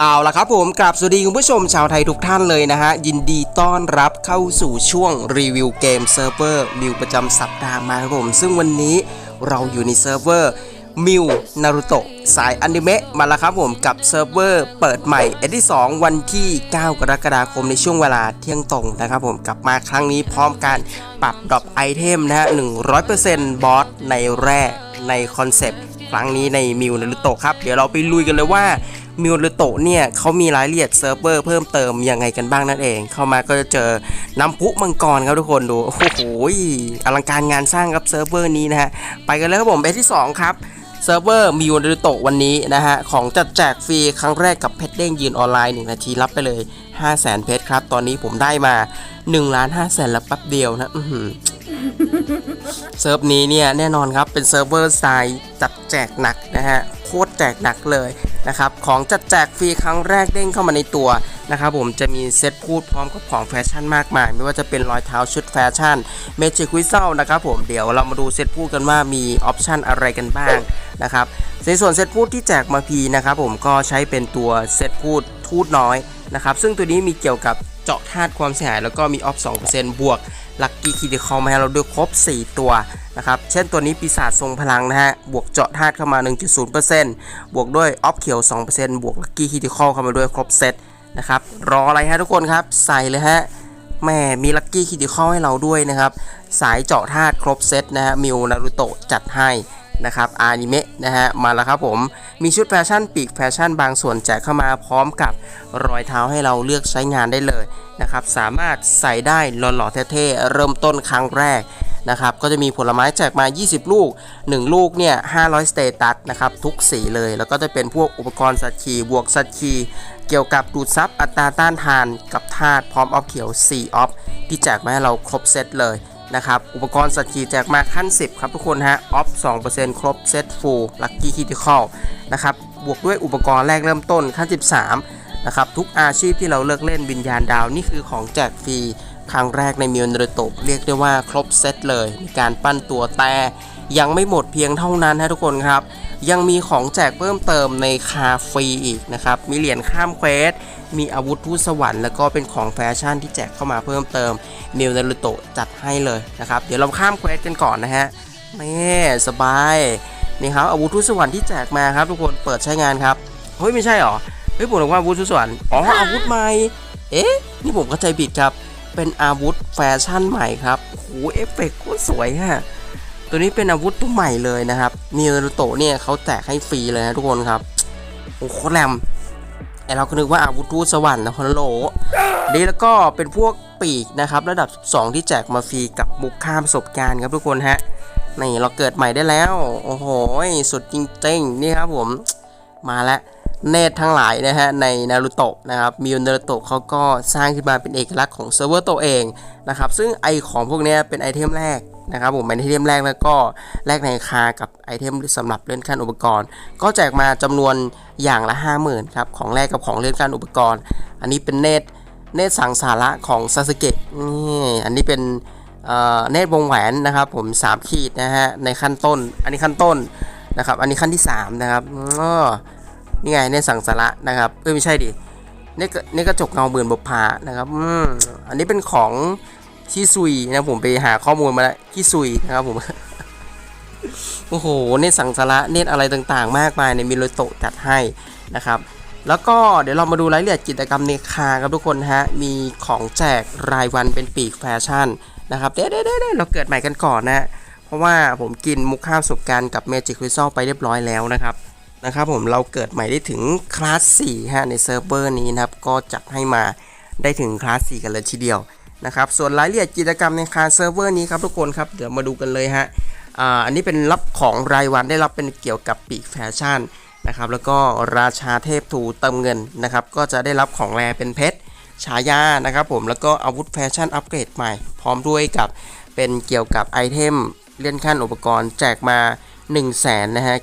เอาละครับผมกราบสวัสดีคุณผู้ชมชาวไทยทุกท่านเลยนะฮะ ยินดีต้อนรับเข้าสู่ช่วงรีวิวเกมเซิร์ฟเวอร์มิวประจำสัปดาห์มาครับผม ซึ่งวันนี้เราอยู่ในเซิร์ฟเวอร์มิวนารุโตะสายอนิเมะมาแล้วครับผมกับเซิร์ฟเวอร์เปิดใหม่เอที่ 2 วันที่ 9 กรกฎาคมในช่วงเวลาเที่ยงตรงนะครับผมกลับมาครั้งนี้พร้อมการปรับดรอปไอเทมนะฮะ 100%บอสในแร่ในคอนเซปต์ครั้งนี้ในมิวนารุโตะครับ เดี๋ยวเราไปลุยกันเลยว่า มิวรุโตเนี่ยเขามีรายละเอียดเซิร์ฟเวอร์เพิ่มเติมยังไงกันบ้างนั่นเอง เข้ามาก็จะเจอน้ำพุมังกรครับทุกคนดูโอ้โหอลังการงานสร้างครับเซิร์ฟเวอร์นี้นะฮะไปกันเลยครับผมเอที่ 2 ครับเซิร์ฟเวอร์มิวรุโตวันนี้นะฮะของจัดแจกฟรีครั้งแรกกับเพชรเด้งยืนออนไลน์ 1 นาทีรับไปเลย 5 0 0 0 0 0เพชรครับ ตอนนี้ผมได้มา1ล้าน5แสนแล้วแป๊บเดียวนะอืเซิร์ฟนี้เนี่ยแน่นอนครับเป็นเซิร์ฟเวอร์สไตล์จัดแจกหนักนะฮะโคตรแจกหนักเลย นะครับของจัดแจกฟรีครั้งแรกเด้งเข้ามาในตัวนะครับผมจะมีเซ็ตพูดพร้อมกับของแฟชั่นมากมาย ไม่ว่าจะเป็นรอยเท้าชุดแฟชั่นเมจิกวิซ l นะครับผมเดี๋ยวเรามาดูเซ็ตพูดกันว่ามีออปชันอะไรกันบ้างนะครับในส่วนเซ็ตพูดที่แจกมาพีนะครับผมก็ใช้เป็นตัวเซ็ตพูดทูดน้อยนะครับซึ่งตัวนี้มีเกี่ยวกับ เจาะธาตุความเสียหาย แล้วก็มีออฟ 2%บวกลัคกี้คิดิคอลมาให้เราด้วยครบ 4 ตัวนะครับเช่นตัวนี้ปีศาจทรงพลังนะฮะบวกเจาะธาตุเข้ามา 1.0%บวกด้วยออฟเขียว 2%บวกลัคกี้คิดิคอลเข้ามาด้วยครบเซตนะครับรออะไรฮะทุกคนครับใส่เลยฮะแม่มีลัคกี้คิดิคอลให้เราด้วยนะครับสายเจาะธาตุครบเซตนะฮะมิวนารุโตะจัดให้ นะครับอานิเมะนะฮะมาแล้วครับผมมีชุดแฟชั่นปีกแฟชั่นบางส่วนแจกเข้ามาพร้อมกับรอยเท้าให้เราเลือกใช้งานได้เลยนะครับสามารถใส่ได้หล่อๆเท่ๆเริ่มต้นครั้งแรกนะครับก็จะมีผลไม้แจกมา 20 ลูก 1 ลูกเนี่ย500 สเตตัสนะครับทุกสีเลย แล้วก็จะเป็นพวกอุปกรณ์สัตว์ขี่บวกสัตว์ขี่เกี่ยวกับดูดซับอัตราต้านทานกับธาตุพร้อมออฟเขียว4ออฟที่แจกมาให้เราครบเซตเลย นะครับ อุปกรณ์สัตว์ขี่แจกมาขั้น 10 ครับทุกคนฮะ ออฟ 2%ครบเซตฟูลลัคกี้คิติคอลนะครับ บวกด้วยอุปกรณ์แรกเริ่มต้นขั้น 13 นะครับ ทุกอาชีพที่เราเลิกเล่นวิญญาณดาว นี่คือของแจกฟรีครั้งแรกในมิวเนโรโตเรียกได้ว่าครบเซตเลยในการปั้นตัวแต่ ยังไม่หมดเพียงเท่านั้นฮะทุกคนครับ ยังมีของแจกเพิ่มเติมในคาฟรีอีกนะครับ มีเหรียญข้ามเควส มีอาวุธทูตสวรรค์แล้วก็เป็นของแฟชั่นที่แจกเข้ามาเพิ่มเติมมิวนารุโตะจัดให้เลยนะครับ เดี๋ยวเราข้ามเควสกันก่อนนะฮะแม่สบายนี่ครับอาวุธทูตสวรรค์ที่แจกมาครับ ทุกคนเปิดใช้งานครับเฮ้ยไม่ใช่หรอเฮ้ยผมบอกว่าอาวุธทูตสวรรค์อ๋ออาวุธใหม่เอ๊ะนี่ผมเข้าใจผิดครับเป็นอาวุธแฟชั่นใหม่ครับโอ้โหเอฟเฟกต์โคตรสวยฮะ ตัวนี้เป็นอาวุธตัวใหม่เลยนะครับมิวนารุโตเนี่ยเขาแจกให้ฟรีเลยนะทุกคนครับโอ้โหโคตรแรมไอเราก็นึกว่าอาวุธทูตสวรรค์นะฮัลโลดีแล้วก็เป็นพวกปีกนะครับระดับ 2 ที่แจกมาฟรีกับมุกค่าประสบการณ์ครับทุกคนฮะนี่เราเกิดใหม่ได้แล้ว โอ้โหสุดจริงๆนี่ครับผมมาแล้วเนตทั้งหลายนะฮะในนารูโตะนะครับมิวนารูโตะเขาก็สร้างขึ้นมาเป็นเอกลักษณ์ของเซิร์ฟเวอร์ตัวเองนะครับซึ่งไอของพวกนี้เป็นไอเทมแรก นะครับผมเป็นไอเทมแรกแล้วก็แลกในคากับไอเทมสำหรับเลื่อนขั้นอุปกรณ์ ก็แจกมาจำนวนอย่างละ 50,000ครับของแรกกับของเลื่อนขั้นอุปกรณ์ อันนี้เป็นเนตเนตสังสาระของซาสึเกะนี่อันนี้เป็นเนตวงแหวนนะครับผม 3 ขีดนะฮะในขั้นต้น อันนี้ขั้นต้นนะครับอันนี้ขั้นที่ 3 นะครับอ้อนี่ไงเนตสังสาระนะครับเอ้ยไม่ใช่ดิเนตเนตกระจกเงาเบือนบพานะครับอันนี้เป็นของ ชิซุยนะผมไปหาข้อมูลมาแล้วชิซุยนะครับผม โอ้โห เนตสังสาระเนตอะไรต่างๆ มากมายในมิโรโตะจัดให้นะครับ แล้วก็เดี๋ยวเรามาดูรายละเอียดกิจกรรมในคาครับทุกคนฮะ มีของแจกรายวันเป็นปีกแฟชั่นนะครับ เด้เด้เด้เด้เราเกิดใหม่กันก่อนนะเพราะว่าผมกินมุกข้ามประสบการณ์กับเมจิกคริสตัลไปเรียบร้อยแล้วนะครับนะครับผมเราเกิดใหม่ได้ถึงคลาส4ฮะในเซิร์ฟเวอร์นี้นะครับก็จัดให้มาได้ถึงคลาส4กันเลยทีเดียว นะครับส่วนรายละเอียดกิจกรรมในคาเซิร์ฟเวอร์นี้ครับทุกคนครับเดี๋ยวมาดูกันเลยฮะอ่าอันนี้เป็นรับของรายวันได้รับเป็นเกี่ยวกับปีกแฟชั่นนะครับแล้วก็ราชาเทพทูเติมเงินนะครับก็จะได้รับของแรเป็นเพชรฉายานะครับผมแล้วก็อาวุธแฟชั่นอัปเกรดใหม่ พร้อมด้วยกับเป็นเกี่ยวกับไอเทมเลื่อนขั้นอุปกรณ์แจกมา 1 0 0 0 0แสนนะฮะ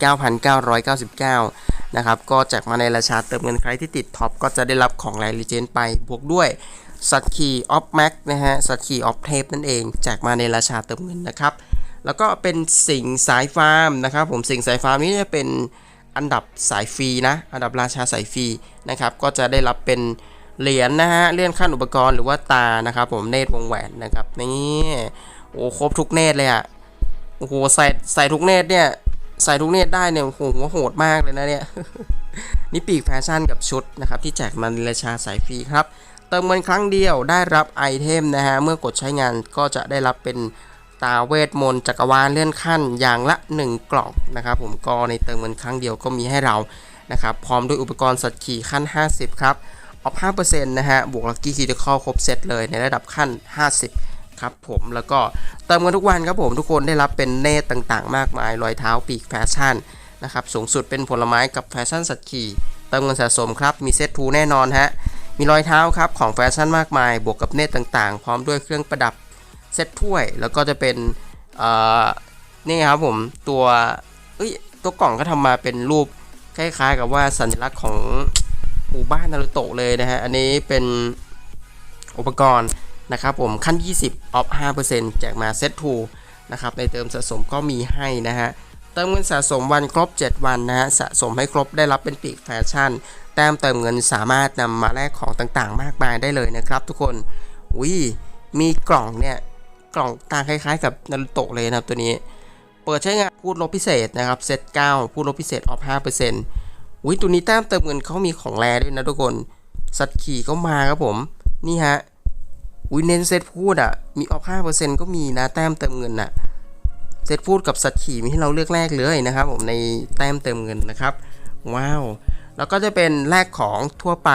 99,999นะครับก็แจกมาในราชาเติมเงินใครที่ติดท็อปก็จะได้รับของแรลิเจนไปบวกด้วย สัตว์ขี่ออฟแม็กนะฮะสัตว์ขี่ออฟเทปนั่นเองแจกมาในราชาเติมเงินนะครับ แล้วก็เป็นสิงสายฟาร์มนะครับ ผมสิงสายฟาร์มนี้จะเป็นอันดับสายฟรีนะ อันดับราชาสายฟรีนะครับ ก็จะได้รับเป็นเหรียญนะฮะ เลื่อนขั้นอุปกรณ์หรือว่าตานะครับ ผมเนตรวงแหวนนะครับ นี่โอ้ครบทุกเนตรเลยอะโอ้โหใส่ใส่ทุกเนตรเนี่ยใส่ทุกเนตรได้เนี่ยโอ้โหโหดมากเลยนะเนี่ยนี่ปีกแฟชั่นกับชุดนะครับที่แจกมาในราชาสายฟรีครับ เติมเงินครั้งเดียวได้รับไอเทมนะฮะ เมื่อกดใช้งานก็จะได้รับเป็นตาเวทมนต์จักรวาลเลื่อนขั้นอย่างละ 1 กล่องนะครับ ผมก็ในเติมเงินครั้งเดียวก็มีให้เรานะครับพร้อมด้วยอุปกรณ์สัตว์ขี่ขั้น 50 ครับออฟ5%นะฮะ บวกลัคกี้คีดคอลครบเซตเลยในระดับขั้น 50 ครับผมแล้วก็เติมเงินทุกวันครับผมทุกคนได้รับเป็นเนตต่างๆ มากมาย รอยเท้าปีกแฟชั่นนะครับสูงสุดเป็นผลไม้กับแฟชั่นสัตว์ขี่เติมเงินสะสมครับ มีเซตทูแน่นอนฮะ มีรอยเท้าครับของแฟชั่นมากมาย บวกกับเนตต่างๆ พร้อมด้วยเครื่องประดับเซตถ้วย แล้วก็จะเป็นเอ่อนี่ครับผมตัวเอ้ยตัวกล่องก็ทำมาเป็นรูปคล้ายๆ กับว่าสัญลักษณ์ของหมู่บ้านนารุโตะเลยนะฮะ อันนี้เป็นอุปกรณ์นะครับผมขั้น 20ออฟ5%แจกมาเซตทูนะครับในเติมสะสมก็มีให้นะฮะ เติมเงินสะสมวันครบ 7 วันนะฮะสะสมให้ครบได้รับเป็นปีกแฟชั่น แต้มเติมเงินสามารถนำมาแลกของต่างๆ มากมายได้เลยนะครับ ทุกคนอุ้ยมีกล่องเนี่ยกล่องต่างคล้ายๆ กับนารุโตะเลยนะครับตัวนี้ เปิดใช้งานพูดลบพิเศษนะครับเซต9พูดลบพิเศษออฟ5%อุ้ยตัวนี้แต้มเติมเงินเขามีของแรด้วยนะทุกคน สัตว์ขี่ก็มาครับผมนี่ฮะอุ้ยเน้นเซตพูดอะมีออฟ5%ก็มีนะแต้มเติมเงินอะ เซตพูดกับสัตว์ขี่มีให้เราเลือกแรกเลยนะครับ ผมในแต้มเติมเงินนะครับว้าวแล้วก็จะเป็นแลกของทั่วไป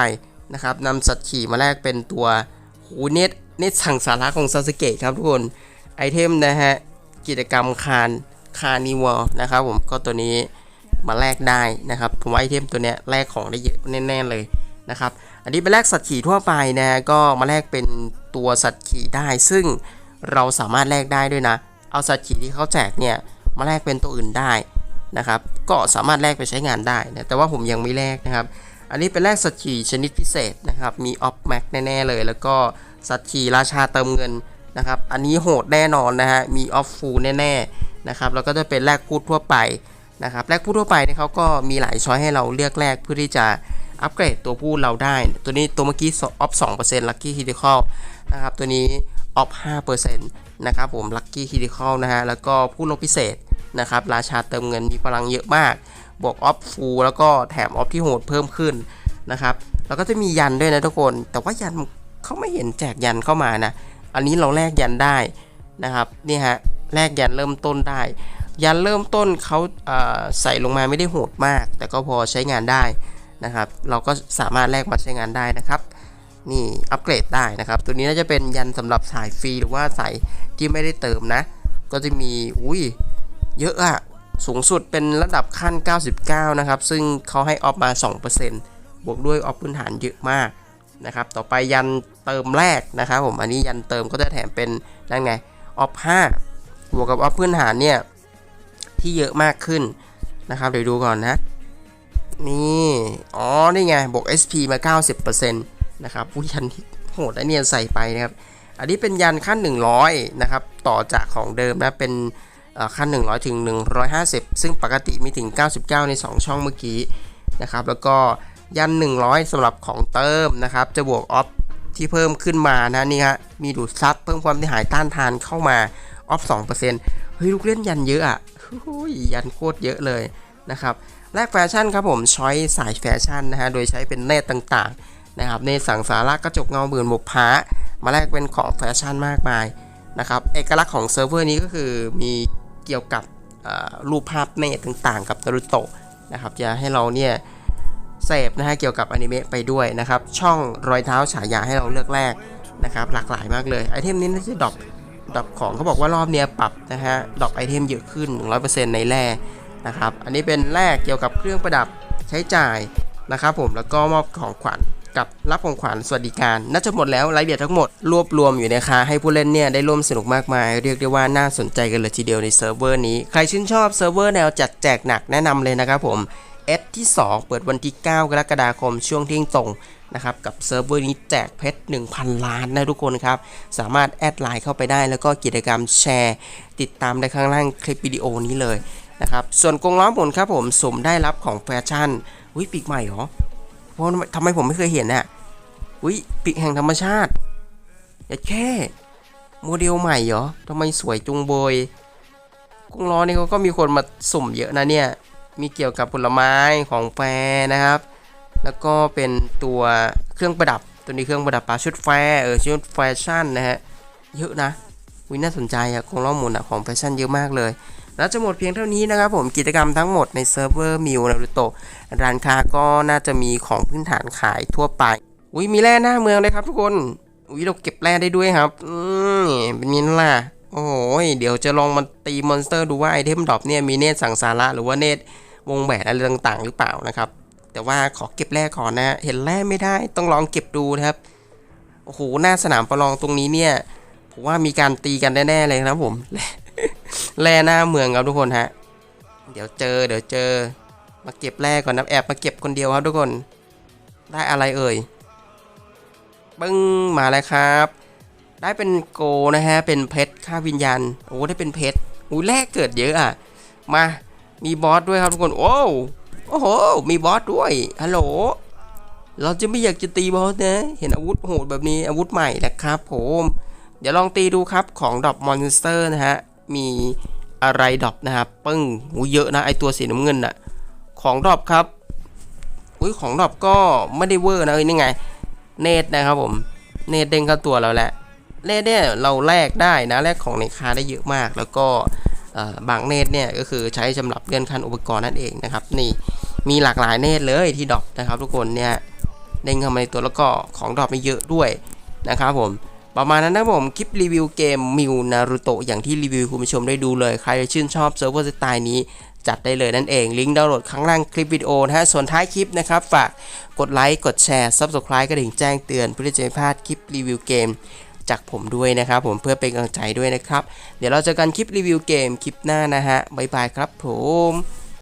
นะครับนำสัตว์ขี่มาแลกเป็นตัวหูเน็ตเน็ตสั่งสาระของซาสเกะครับทุกคนไอเทมนะฮะกิจกรรมคานคานิวอลนะครับผมก็ตัวนี้มาแลกได้นะครับผมว่าไอเทมตัวเนี้ยแลกของได้เยอะแน่ๆเลยนะครับอันนี้เป็นแลกสัตว์ขี่ทั่วไปนะก็มาแลกเป็นตัวสัตว์ขี่ได้ ซึ่งเราสามารถแลกได้ด้วยนะ เอาสัตว์ขี่ที่เขาแจกเนี่ยมาแลกเป็นตัวอื่นได้นะครับ ก็สามารถแลกไปใช้งานได้นะแต่ว่าผมยังไม่แลกนะครับ อันนี้เป็นแลกสัตว์ขี่ชนิดพิเศษนะครับ มีออฟแม็กแน่ๆเลย แล้วก็สัตว์ขี่ราชาเติมเงินนะครับ อันนี้โหดแน่นอนนะฮะ มีออฟฟูลแน่ๆนะครับ แล้วก็จะเป็นแลกพูดทั่วไปนะครับ แลกพูดทั่วไปเนี่ยเขาก็มีหลายช้อยให้เราเลือกแลกเพื่อที่จะอัปเกรดตัวพูดเราได้ ตัวนี้ตัวเมื่อกี้ออฟ2% Lucky Critical นะครับ ตัวนี้ ออฟ5%นะครับผม Lucky Critical นะฮะ แล้วก็ผู้ลบพิเศษนะครับ ราชาเติมเงินมีพลังเยอะมาก บวกออฟฟูแล้วก็แถมออฟที่โหดเพิ่มขึ้นนะครับ แล้วก็จะมียันด้วยนะทุกคน แต่ว่ายันเขาไม่เห็นแจกยันเข้ามานะ อันนี้เราแลกยันได้นะครับนี่ฮะแลกยันเริ่มต้นได้ ยันเริ่มต้นเขาเอ่อใส่ลงมาไม่ได้โหดมาก แต่ก็พอใช้งานได้นะครับ เราก็สามารถแลกมาใช้งานได้นะครับ นี่อัปเกรดได้นะครับ ตัวนี้น่าจะเป็นยันสำหรับสายฟรีหรือว่าสายที่ไม่ได้เติมนะ ก็จะมีอุ้ยเยอะอะสูงสุดเป็นระดับขั้น 99 นะครับ ซึ่งเขาให้ออฟมา 2%บวกด้วยออฟพื้นฐานเยอะมากนะครับ ต่อไปยันเติมแรกนะครับผม อันนี้ยันเติมก็จะแถมเป็นนั่นไงออฟ5บวกกับออฟพื้นฐานเนี่ยที่เยอะมากขึ้นนะครับ เดี๋ยวดูก่อนนะ นี่ อ๋อ นี่ไง บวก SP มา 90% นะครับผู้ยันที่โหดอันเนี่ยใส่ไปนะครับ อันนี้เป็นยันขั้น 100 นะครับ ต่อจากของเดิมนะเป็นเอ่อขั้น 100 ถึง 150 ซึ่งปกติมีถึง 99 ใน 2 ช่องเมื่อกี้นะครับ แล้วก็ยัน 100สำหรับของเติมนะครับ จะบวกออฟที่เพิ่มขึ้นมานะนี่ฮะมีดูดซับเพิ่มความที่หายต้านทานเข้ามาออฟ2%เฮ้ยลูกเล่นยันเยอะอะยันโคตรเยอะเลยนะครับแลกแฟชั่นครับผมช้อยสายแฟชั่นนะฮะโดยใช้เป็นเนตต่างๆ นะครับเนสังสาระกระจกเงาหมื่นบุกพ้ามาแลกเป็นของแฟชั่นมากมายนะครับเอกลักษณ์ของเซิร์ฟเวอร์นี้ก็คือมีเกี่ยวกับรูปภาพเนตต่างๆ กับนารุโตะนะครับจะให้เราเนี่ยเสพนะฮะเกี่ยวกับอนิเมะไปด้วยนะครับ ช่องรอยเท้าฉายาให้เราเลือกแลกนะครับ หลากหลายมากเลยไอเทมนี้น่าจะดรอปดรอปของเขาบอกว่ารอบเนี้ยปรับนะฮะดรอปไอเทมเยอะขึ้น 100%ในแร่นะครับ อันนี้เป็นแลกเกี่ยวกับเครื่องประดับใช้จ่ายนะครับผมแล้วก็มอบของขวัญ กับรับของขวัญสวัสดิการน่าจะหมดแล้วรายละเอียดทั้งหมดรวบรวมอยู่นะคะ ให้ผู้เล่นเนี่ยได้ร่วมสนุกมากมาย เรียกได้ว่าน่าสนใจกันเลยทีเดียวในเซิร์ฟเวอร์นี้ ใครชื่นชอบเซิร์ฟเวอร์แนวจัดแจกหนักแนะนำเลยนะครับผม S ที่ 2 เปิดวันที่ 9 กรกฎาคมช่วงเที่ยงตรงนะครับกับเซิร์ฟเวอร์นี้แจกเพชร 1,000 ล้านนะทุกคนครับ สามารถแอดไลน์เข้าไปได้ แล้วก็กิจกรรมแชร์ ติดตามได้ข้างล่างคลิปวิดีโอนี้เลยนะครับส่วนกรงล้อหมุนครับผมสมได้รับของแฟชั่นอุ้ยปีกใหม่เหรอ เพราะทำไมผมไม่เคยเห็นน่ะอุ้ยปีกแห่งธรรมชาติอย่าแค่โมเดลใหม่เหรอทำไมสวยจุงโบยกรงล้อนี่เขาก็มีคนมาสุ่มเยอะนะเนี่ย มีเกี่ยวกับผลไม้ของแฟร์นะครับ แล้วก็เป็นตัวเครื่องประดับ ตัวนี้เครื่องประดับปลาชุดแฟร์เออชุดแฟชั่นนะฮะ เยอะนะวิน่าสนใจอะคงล้อหมุนอะของแฟชั่นเยอะมากเลย แล้วจะหมดเพียงเท่านี้นะครับผมกิจกรรมทั้งหมดในเซิร์ฟเวอร์มิวนารุโตะร้านค้าก็น่าจะมีของพื้นฐานขายทั่วไป อุ้ยมีแร่หน้าเมืองเลยครับทุกคนอุ้ยเราเก็บแร่ได้ด้วยครับอืมเป็นนี้ล่ะโอ้โหเดี๋ยวจะลองมาตีมอนสเตอร์ดูว่าไอเทมดรอปเนี่ยมีเนตสังสาระหรือว่าเนตวงแหวนอะไรต่างๆ หรือเปล่านะครับ แต่ว่าขอเก็บแร่ก่อนนะเห็นแร่ไม่ได้ต้องลองเก็บดูนะครับโอ้โหหน้าสนามประลองตรงนี้เนี่ยผมว่ามีการตีกันแน่ๆเลยนะครับผม แร่หน้าเมืองครับทุกคนฮะ เดี๋ยวเจอ เดี๋ยวเจอ มาเก็บแร่ก่อนนะแอบมาเก็บคนเดียวครับทุกคน ได้อะไรเอ่ยปึ้งมาแล้วครับ ได้เป็นโกนะฮะ เป็นเพชรค่าวิญญาณ โอ้ได้เป็นเพชรอู้แรกเกิดเยอะอะ มา มีบอสด้วยครับทุกคน โอ้โอ้โห มีบอสด้วย ฮัลโหล เราจะไม่อยากจะตีบอสนะ เห็นอาวุธโหดแบบนี้อาวุธใหม่นะครับผม เดี๋ยวลองตีดูครับของดรอปมอนสเตอร์นะฮะ มีอะไรดรอปนะครับปึ้งหูเยอะนะไอตัวสีน้ำเงินอะของดรอปครับอุ้ยของดรอปก็ไม่ได้เวอร์นะเอ้ยนี่ไง เนตนะครับผม เนตเด้งเข้าตัวเราแหละเนตเนี่ยเราแลกได้นะแลกของในคาได้เยอะมาก แล้วก็บางเนตเนี่ยก็คือใช้สำหรับเลื่อนขั้นอุปกรณ์นั่นเองนะครับ นี่มีหลากหลายเนตเลยที่ดรอปนะครับ ทุกคนเนี่ยเด้งเข้ามาในตัวแล้วก็ของดรอปไม่เยอะด้วยนะครับผม ประมาณนั้นนะผมคลิปรีวิวเกมมิวนารูโตะอย่างที่รีวิวคุณผู้ชมได้ดูเลย ใครชื่นชอบเซิร์ฟเวอร์สไตล์นี้จัดได้เลยนั่นเอง ลิงก์ดาวน์โหลดข้างล่างคลิปวิดีโอนะฮะ ส่วนท้ายคลิปนะครับ ฝากกดไลค์ กดแชร์ Subscribe กระดิ่งแจ้งเตือน เพื่อจะไม่พลาดคลิปรีวิวเกม จากผมด้วยนะครับ ผมเพื่อเป็นกำลังใจด้วยนะครับ เดี๋ยวเราเจอกันคลิปรีวิวเกมคลิปหน้านะฮะ บ๊ายบายครับผม